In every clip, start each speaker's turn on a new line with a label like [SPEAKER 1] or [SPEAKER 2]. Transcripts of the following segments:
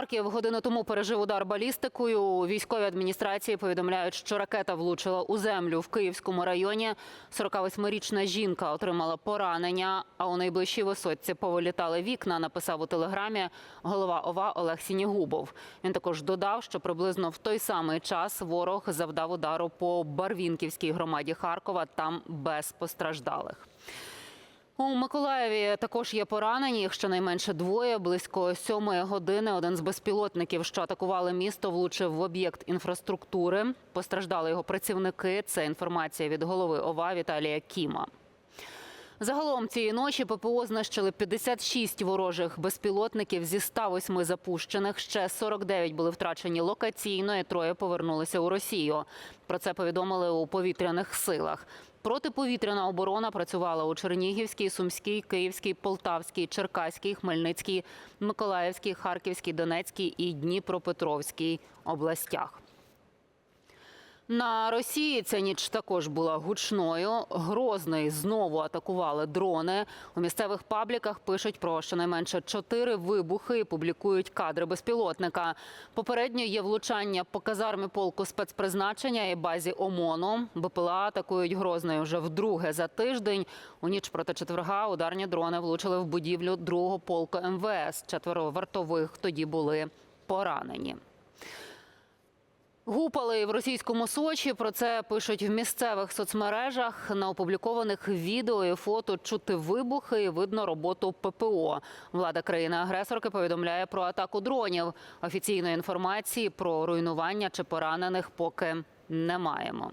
[SPEAKER 1] Харків годину тому пережив удар балістикою. У військовій адміністрації повідомляють, що ракета влучила у землю в Київському районі. 48-річна жінка отримала поранення, а у найближчій висотці повилітали вікна. Написав у телеграмі голова ОВА Олег Сінігубов. Він також додав, що приблизно в той самий час ворог завдав удару по Барвінківській громаді Харкова. Там без постраждалих. У Миколаєві також є поранені. Їх щонайменше двоє. Близько сьомої години один з безпілотників, що атакували місто, влучив в об'єкт інфраструктури. Постраждали його працівники. Це інформація від голови ОВА Віталія Кіма. Загалом цієї ночі ППО знищили 56 ворожих безпілотників зі 108 запущених. Ще 49 були втрачені локаційно, і троє повернулися у Росію. Про це повідомили у повітряних силах. Протиповітряна оборона працювала у Чернігівській, Сумській, Київській, Полтавській, Черкаській, Хмельницькій, Миколаївській, Харківській, Донецькій і Дніпропетровській областях. На Росії ця ніч також була гучною. Грозний знову атакували дрони. У місцевих пабліках пишуть про щонайменше чотири вибухи і публікують кадри безпілотника. Попередньо є влучання по казармі полку спецпризначення і базі ОМОНу. БПЛА атакують Грозною вже вдруге за тиждень. У ніч проти четверга ударні дрони влучили в будівлю другого полку МВС. Четверо вартових тоді були поранені. Гупали в російському Сочі. Про це пишуть в місцевих соцмережах. На опублікованих відео і фото чути вибухи і видно роботу ППО. Влада країни-агресорки повідомляє про атаку дронів. Офіційної інформації про руйнування чи поранених поки не маємо.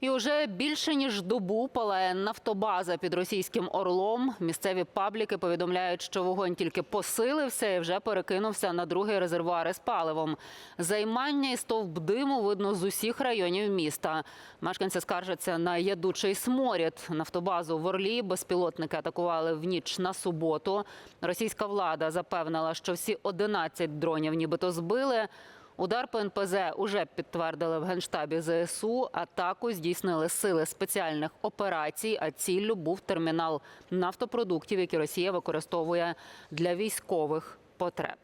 [SPEAKER 1] І уже більше ніж добу палає нафтобаза під російським орлом. Місцеві пабліки повідомляють, що вогонь тільки посилився і вже перекинувся на другий резервуар із паливом. Займання і стовп диму видно з усіх районів міста. Мешканці скаржаться на ядучий сморід. Нафтобазу в Орлі безпілотники атакували в ніч на суботу. Російська влада запевнила, що всі 11 дронів нібито збили. Удар по НПЗ уже підтвердили в генштабі ЗСУ. Атаку здійснили сили спеціальних операцій. А ціллю був термінал нафтопродуктів, який Росія використовує для військових потреб.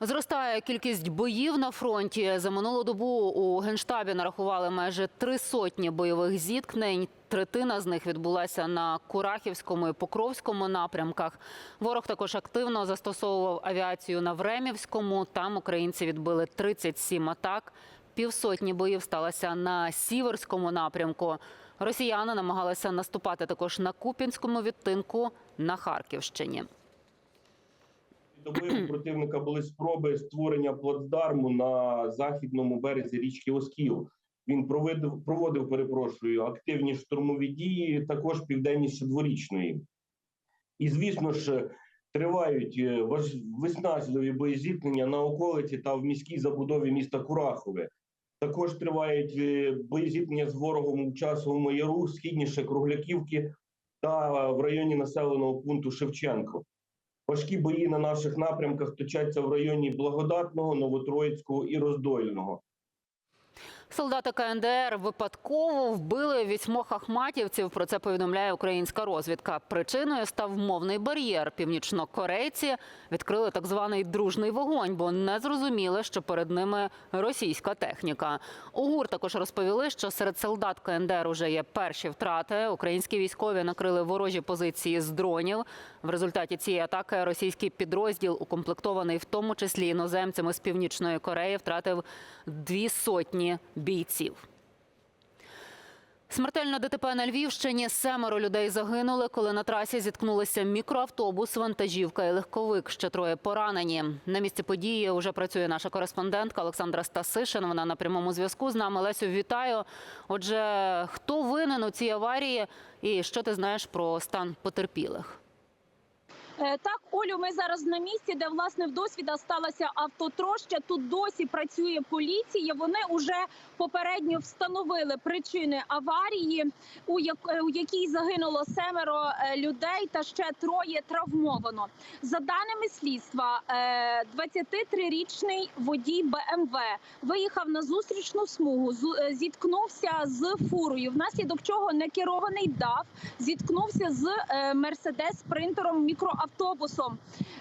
[SPEAKER 1] Зростає кількість боїв на фронті. За минулу добу у генштабі нарахували майже три сотні бойових зіткнень. Третина з них відбулася на Курахівському і Покровському напрямках. Ворог також активно застосовував авіацію на Времівському. Там українці відбили 37 атак. Півсотні боїв сталося на Сіверському напрямку. Росіяни намагалися наступати також на Куп'янському відтинку на Харківщині.
[SPEAKER 2] Доби противника були спроби створення плацдарму на західному березі річки Оскіл. Він проводив, проводив, перепрошую, активні штурмові дії, також південніше дворічної. І, звісно ж, тривають е, виснажливі боєзіткнення на околиці та в міській забудові міста Курахове. Також тривають е, боєзіткнення з ворогом у часовому яру, східніше Кругляківки та в районі населеного пункту Шевченко. Важкі бої на наших напрямках точаться в районі Благодатного, Новотроїцького і Роздольного.
[SPEAKER 1] Солдати КНДР випадково вбили вісьмох ахматівців. Про це повідомляє українська розвідка. Причиною став мовний бар'єр. Північнокорейці відкрили так званий дружний вогонь, бо не зрозуміли, що перед ними російська техніка. У ГУР також розповіли, що серед солдат КНДР уже є перші втрати. Українські військові накрили ворожі позиції з дронів. В результаті цієї атаки російський підрозділ, укомплектований в тому числі іноземцями з північної Кореї, втратив дві сотні бійців. Смертельно ДТП на Львівщині. Семеро людей загинули, коли на трасі зіткнулися мікроавтобус, вантажівка і легковик. Ще троє поранені. На місці події вже працює наша кореспондентка Олександра Стасишин. Вона на прямому зв'язку з нами. Лесю, вітаю. Отже, хто винен у цій аварії і що ти знаєш про стан потерпілих?
[SPEAKER 3] Е, Так, Олю, ми зараз на місці, де власне в досвіда сталася автотроща. Тут досі працює поліція. Вони вже попередньо встановили причини аварії, у, як, е, у якій загинуло семеро е, людей та ще троє травмовано. За даними слідства, е, 23-річний водій БМВ виїхав на зустрічну смугу, е, зіткнувся з фурою, внаслідок чого некерований дав зіткнувся з е, мерседес мікроавтобусом.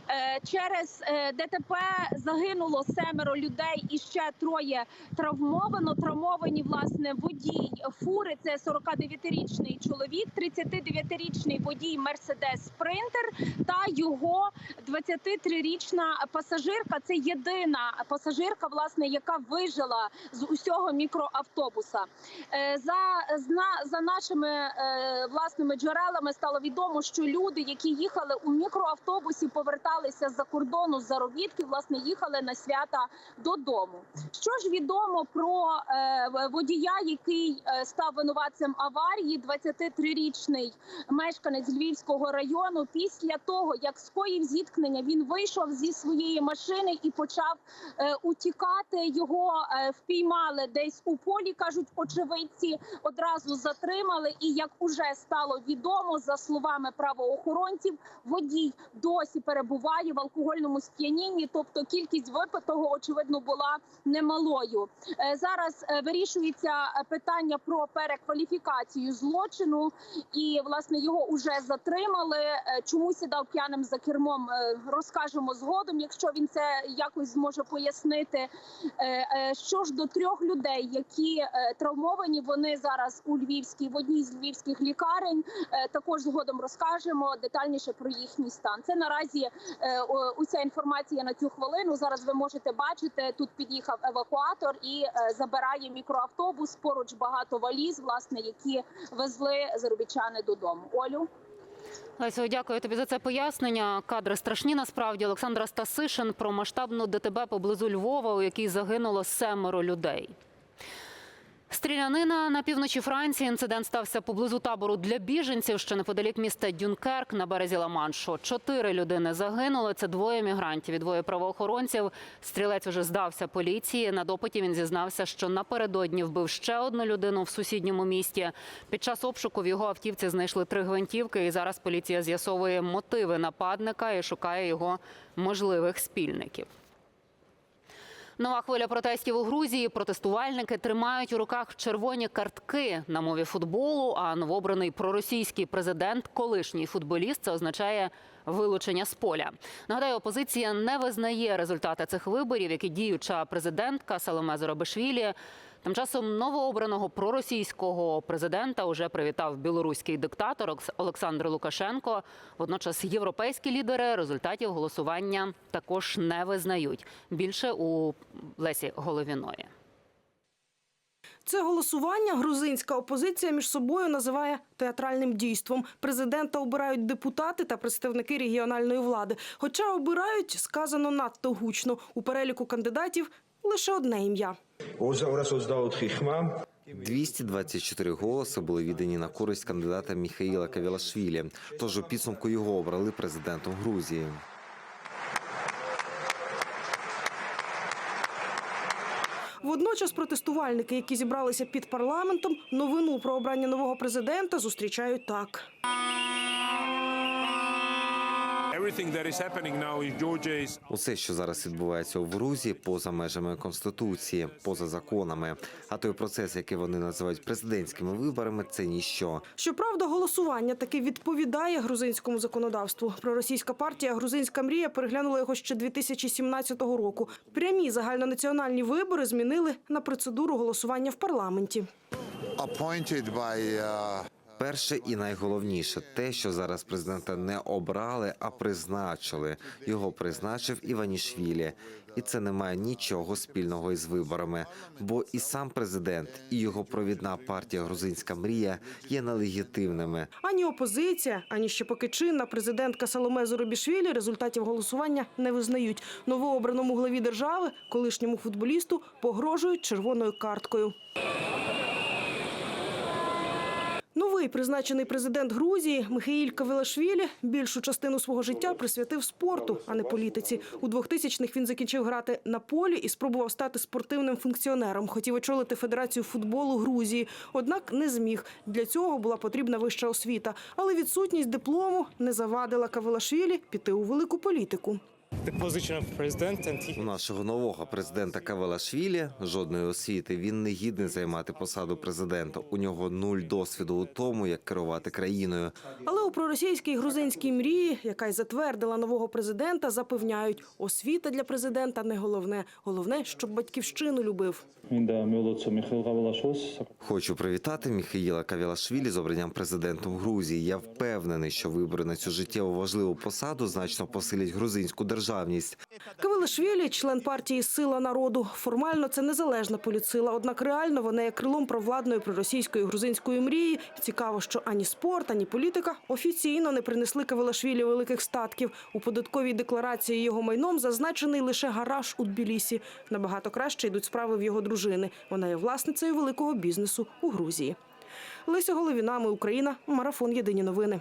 [SPEAKER 3] Е, Через е, ДТП загинуло семеро людей і ще троє травмовано. Травмовані власне водій фури. Це 49-річний чоловік, 39-річний водій мерседес спринтер та його 23-річна пасажирка. Це єдина пасажирка, власне, яка вижила з усього мікроавтобуса. Е, За, за нашими власними джерелами стало відомо, що люди, які їхали у мікроавтобусі, поверталися з-за кордону з заробітків, власне, їхали на свята додому. Що ж відомо про е, водія, який е, став винуватцем аварії, 23-річний мешканець Львівського району. Після того, як скоїв зіткнення, він вийшов зі своєї машини і почав е, утікати. Його впіймали десь у полі, кажуть очевидці. Одразу затримали. І як уже стало відомо, за словами правоохоронців, водій досі перебуває в алкогольному сп'янінні, тобто кількість випитого очевидно була немалою. Е, Зараз е, вирішується е, питання про перекваліфікацію злочину, і власне його вже затримали. Чому сідав п'яним за кермом? Розкажемо згодом, якщо він це якось зможе пояснити. Що ж до трьох людей, які травмовані, вони зараз у Львівській в одній з львівських лікарень. Також згодом розкажемо детальніше про їхній стан. Це наразі е, уся інформація на цю хвилину. Зараз ви можете бачити. Тут під'їхав евакуатор і е, забирає мікроавтобус. Поруч багато валіз, власне, які везли заробітчани додому. Олю.
[SPEAKER 1] Лесю, дякую тобі за це пояснення. Кадри страшні насправді. Олександра Стасишин про масштабну ДТБ поблизу Львова, у якій загинуло семеро людей. Стрілянина на півночі Франції. Інцидент стався поблизу табору для біженців, що неподалік міста Дюнкерк на березі Ла-Маншу. Чотири людини загинули. Це двоє мігрантів і двоє правоохоронців. Стрілець уже здався поліції. На допиті він зізнався, що напередодні вбив ще одну людину в сусідньому місті. Під час обшуку в його автівці знайшли три гвинтівки. І зараз поліція з'ясовує мотиви нападника і шукає його можливих спільників. Нова хвиля протестів у Грузії. Протестувальники тримають у руках червоні картки на мові футболу. А новобраний проросійський президент, колишній футболіст, це означає вилучення з поля. Нагадаю, опозиція не визнає результати цих виборів, які діюча президентка Саломе Зоробишвілі. Тим часом новообраного проросійського президента уже привітав білоруський диктатор Олександр Лукашенко. Водночас європейські лідери результатів голосування також не визнають. Більше у Лесі Головіної.
[SPEAKER 4] Це голосування грузинська опозиція між собою називає театральним дійством. Президента обирають депутати та представники регіональної влади. Хоча обирають сказано надто гучно. У переліку кандидатів лише одне ім'я.
[SPEAKER 5] 224 хіхма.
[SPEAKER 6] 224 голоси були віддані на користь кандидата Міхаїла Кавілашвілі. Тож у підсумку його обрали президентом Грузії.
[SPEAKER 4] Водночас протестувальники, які зібралися під парламентом, новину про обрання нового президента зустрічають так.
[SPEAKER 6] Усе, що зараз відбувається у Грузії, поза межами конституції, поза законами. А той процес, який вони називають президентськими виборами, це ніщо.
[SPEAKER 4] Щоправда, голосування таки відповідає грузинському законодавству. Проросійська партія Грузинська мрія переглянула його ще 2017 року. Прямі загальнонаціональні вибори змінили на процедуру голосування в парламенті.
[SPEAKER 6] Перше і найголовніше те, що зараз президента не обрали, а призначили. Його призначив Іванішвілі. І це не має нічого спільного із виборами. Бо і сам президент, і його провідна партія Грузинська мрія є нелегітимними.
[SPEAKER 4] Ані опозиція, ані ще поки чинна президентка Саломе Зоробішвілі результатів голосування не визнають. Новообраному главі держави, колишньому футболісту, погрожують червоною карткою. Новий призначений президент Грузії Михаїль Кавелашвілі більшу частину свого життя присвятив спорту, а не політиці. У 2000-х він закінчив грати на полі і спробував стати спортивним функціонером. Хотів очолити Федерацію футболу Грузії, однак не зміг. Для цього була потрібна вища освіта. Але відсутність диплому не завадила Кавелашвілі піти у велику політику.
[SPEAKER 6] У нашого нового президента Кавелашвілі жодної освіти. Він не гідний займати посаду президента. У нього нуль досвіду у тому, як керувати країною.
[SPEAKER 4] Але у проросійській грузинській мрії, яка й затвердила нового президента, запевняють, освіта для президента не головне. Головне, щоб батьківщину любив.
[SPEAKER 6] Хочу привітати Міхаїла Кавелашвілі з обранням президентом Грузії. Я впевнений, що вибори на цю життєво важливу посаду значно посилять грузинську державність.
[SPEAKER 4] Кавелашвілі – член партії Сила народу. Формально це незалежна політсила, однак реально вона є крилом провладної проросійської грузинської мрії. Цікаво, що ані спорт, ані політика офіційно не принесли Кавелашвілі великих статків. У податковій декларації його майном зазначений лише гараж у Тбілісі. Набагато краще йдуть справи в його дружини. Вона є власницею великого бізнесу у Грузії. Леся Головіна, ми Україна. Марафон. Єдині новини.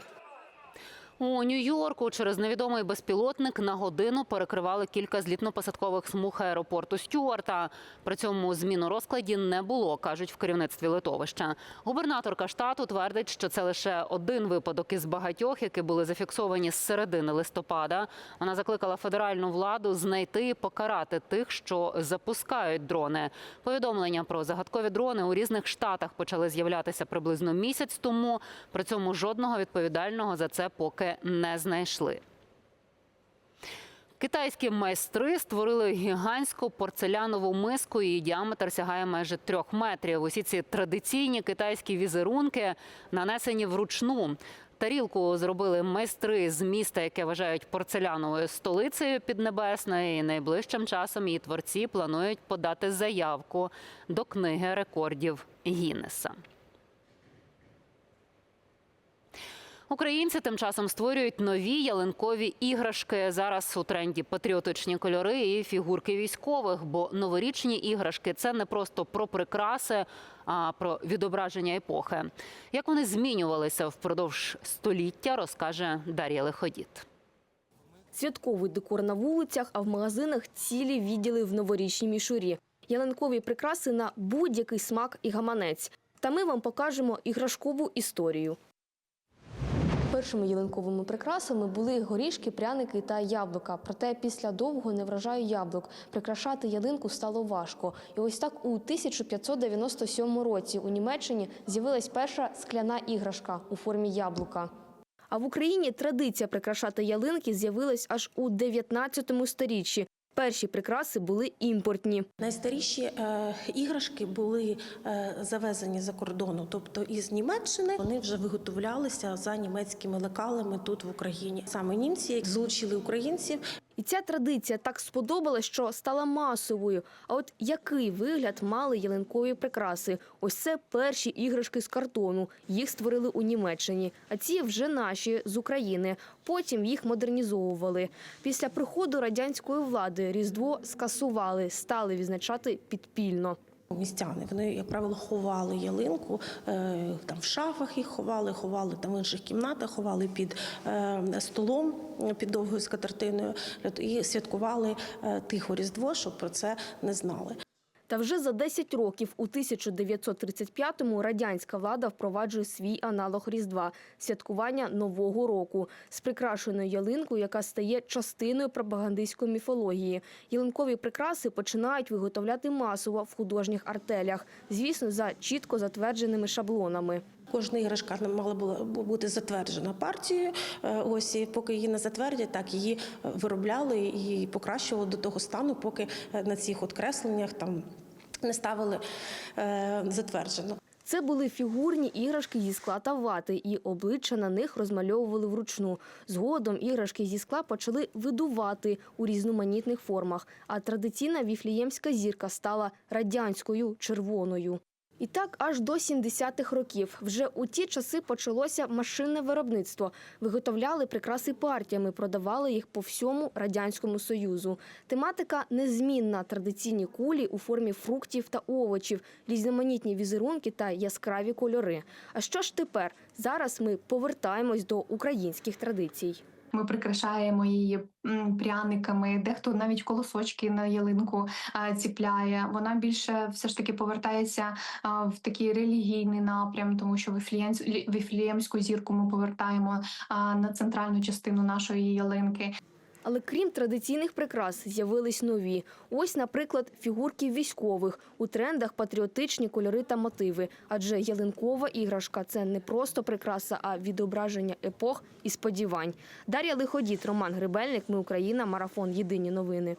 [SPEAKER 1] У Нью-Йорку через невідомий безпілотник на годину перекривали кілька злітно-посадкових смуг аеропорту Стюарта. При цьому змін у розкладі не було, кажуть в керівництві литовища. Губернаторка штату твердить, що це лише один випадок із багатьох, які були зафіксовані з середини листопада. Вона закликала федеральну владу знайти і покарати тих, що запускають дрони. Повідомлення про загадкові дрони у різних штатах почали з'являтися приблизно місяць тому. При цьому жодного відповідального за це поки не знайшли. Китайські майстри створили гігантську порцелянову миску. Її діаметр сягає майже трьох метрів. Усі ці традиційні китайські візерунки нанесені вручну. Тарілку зробили майстри з міста, яке вважають порцеляновою столицею Піднебесної. І найближчим часом її творці планують подати заявку до книги рекордів Гіннеса. Українці тим часом створюють нові ялинкові іграшки. Зараз у тренді патріотичні кольори і фігурки військових. Бо новорічні іграшки це не просто про прикраси, а про відображення епохи. Як вони змінювалися впродовж століття, розкаже Дар'я Лиходіт.
[SPEAKER 7] Святковий декор на вулицях, а в магазинах цілі відділи в новорічній мішурі. Ялинкові прикраси на будь-який смак і гаманець. Та ми вам покажемо іграшкову історію. Першими ялинковими прикрасами були горішки, пряники та яблука. Проте після довго не вражаю яблук прикрашати ялинку стало важко. І ось так у 1597 році у Німеччині з'явилась перша скляна іграшка у формі яблука. А в Україні традиція прикрашати ялинки з'явилась аж у 19 сторіччі. Перші прикраси були імпортні.
[SPEAKER 8] Найстаріші е, іграшки були е, завезені за кордону, тобто із Німеччини вони вже виготовлялися за німецькими лекалами тут в Україні. Саме німці залучили українців
[SPEAKER 7] І ця традиція так сподобалась, що стала масовою. А от який вигляд мали ялинкові прикраси? Ось це перші іграшки з картону. Їх створили у Німеччині, а ці вже наші з України. Потім їх модернізовували. Після приходу радянської влади Різдво скасували, стали відзначати підпільно.
[SPEAKER 8] Містяни вони, як правило, ховали ялинку е, там в шафах їх ховали, ховали там в інших кімнатах, ховали під е, столом під довгою скатертиною і святкували е, тихо різдво, щоб про це не знали.
[SPEAKER 7] Та вже за 10 років, у 1935-му, радянська влада впроваджує свій аналог Різдва – святкування Нового року з прикрашеною ялинкою, яка стає частиною пропагандистської міфології. Ялинкові прикраси починають виготовляти масово в художніх артелях, звісно, за чітко затвердженими шаблонами.
[SPEAKER 8] Кожна іграшка мала бути затверджена партією. Е, Ось і поки її не затвердять, так її виробляли і покращували до того стану, поки е, на цих от кресленнях там не ставили е, затверджено.
[SPEAKER 7] Це були фігурні іграшки зі скла та вати, і обличчя на них розмальовували вручну. Згодом іграшки зі скла почали видувати у різноманітних формах, а традиційна віфліємська зірка стала радянською червоною. І так аж до 70-х років. Вже у ті часи почалося машинне виробництво. Виготовляли прикраси партіями, продавали їх по всьому радянському союзу. Тематика незмінна: традиційні кулі у формі фруктів та овочів, різноманітні візерунки та яскраві кольори. А що ж тепер? Зараз ми повертаємось до українських традицій.
[SPEAKER 9] Ми прикрашаємо її пряниками, дехто навіть колосочки на ялинку ціпляє. Вона більше все ж таки повертається в такий релігійний напрям, тому що лі- зірку ми повертаємо на центральну частину нашої ялинки.
[SPEAKER 7] Але крім традиційних прикрас, з'явились нові. Ось, наприклад, фігурки військових. У трендах патріотичні кольори та мотиви. Адже ялинкова іграшка це не просто прикраса, а відображення епох і сподівань. Дар'я Лиходіт, Роман Грибельник. Ми Україна. Марафон. Єдині новини.